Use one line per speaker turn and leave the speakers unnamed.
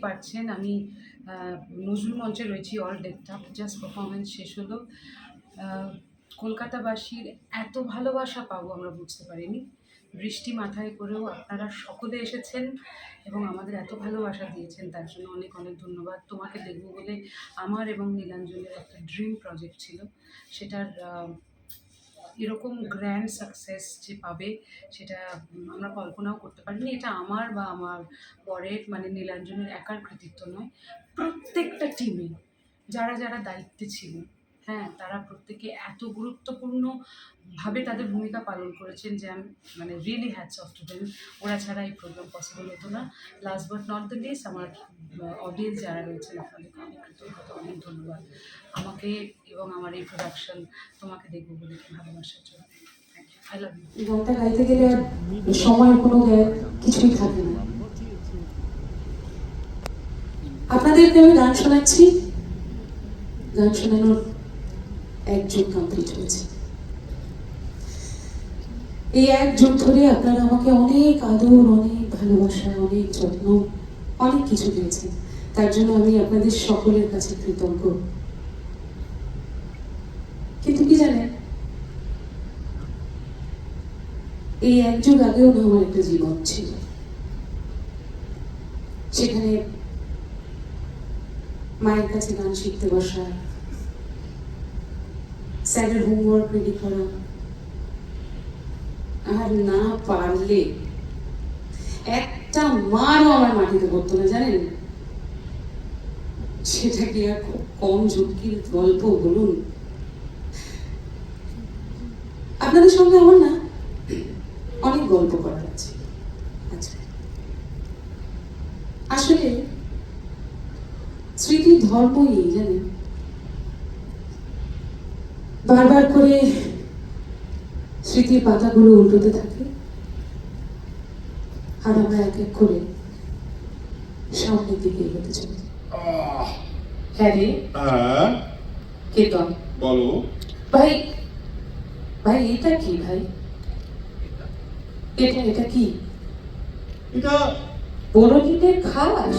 পাচ্ছেন আমি আহ, নজরুল মঞ্চে রয়েছি অল ডেটটা জাস্ট পারফরমেন্স শেষ হলো। কলকাতাবাসীর এত ভালোবাসা পাবো আমরা বুঝতে পারিনি। বৃষ্টি মাথায় করেও আপনারা সকলে এসেছেন এবং আমাদের এত ভালোবাসা দিয়েছেন তার জন্য অনেক অনেক ধন্যবাদ। তোমাকে দেখব বলে আমার এবং নীলাঞ্জনের একটা ড্রিম প্রজেক্ট ছিল। সেটার এরকম গ্র্যান্ড সাকসেস যে পাবে, সেটা আমরা কল্পনাও করতে পারিনি। এটা আমার বা আমার পরের মানে নীলাঞ্জনের একার কৃতিত্ব নয়, প্রত্যেকটা টিমে যারা যারা দায়িত্বে ছিল। হ্যাঁ তারা প্রত্যেকে এত গুরুত্বপূর্ণভাবে তাদের ভূমিকা পালন করেছেন যে মানে রিয়েলি হ্যাটস অফ টু ওরা ছাড়া এই প্রোগ্রাম পসিবল হতো না। Last but not the list আমার অডিয়েন্স যারা রয়েছেন আপনাদেরকে অনেক কৃতজ্ঞতা, অনেক ধন্যবাদ। আমাকে এবং আমার এই প্রোডাকশন তোমাকে দেখব বলে ভালোবাসার জন্য।
গানটা গাইতে গেলে আর সময়ের কোনো কিছুই থাকে না। আপনাদেরকে আমি গান শোনাচ্ছি? গান শোনানোর এক কমপ্লিট হয়েছে এই ধরে আপনারা আমাকে অনেক আদর, অনেক ভালোবাসা, অনেক যত্ন, অনেক কিছু দিয়েছেন। তার জন্য আমি আপনাদের সকলের কাছে কৃতজ্ঞ। কিন্তু কি জানেন? এই এক যুগ আগেও আমার একটা জীবন ছিল। সেখানে মায়ের কাছে গান শিখতে বসা স্যারের হোমওয়ার্ক রেডি করা আর না পারলে একটা মারও আমার মাটিতে পড়তো না, জানেন? সেটা কি আর কম ঝুঁকির গল্প বলুন? আপনাদের সঙ্গে আমার না অনেক গল্প করার আছে। আচ্ছা। আসলে স্মৃতির ধর্মই, জানেন? বারবার করে স্মৃতির পাতাগুলো উল্টোতে থাকে। আর আমরা এক এক করে সামনের দিকে এগোতে চলি হ্যাঁ রে।
হ্যাঁ।
কেতন
বলো।
ভাই ভাই এটা কি ভাই? এটা এটা কি?
এটা
বড়দিনের খাস?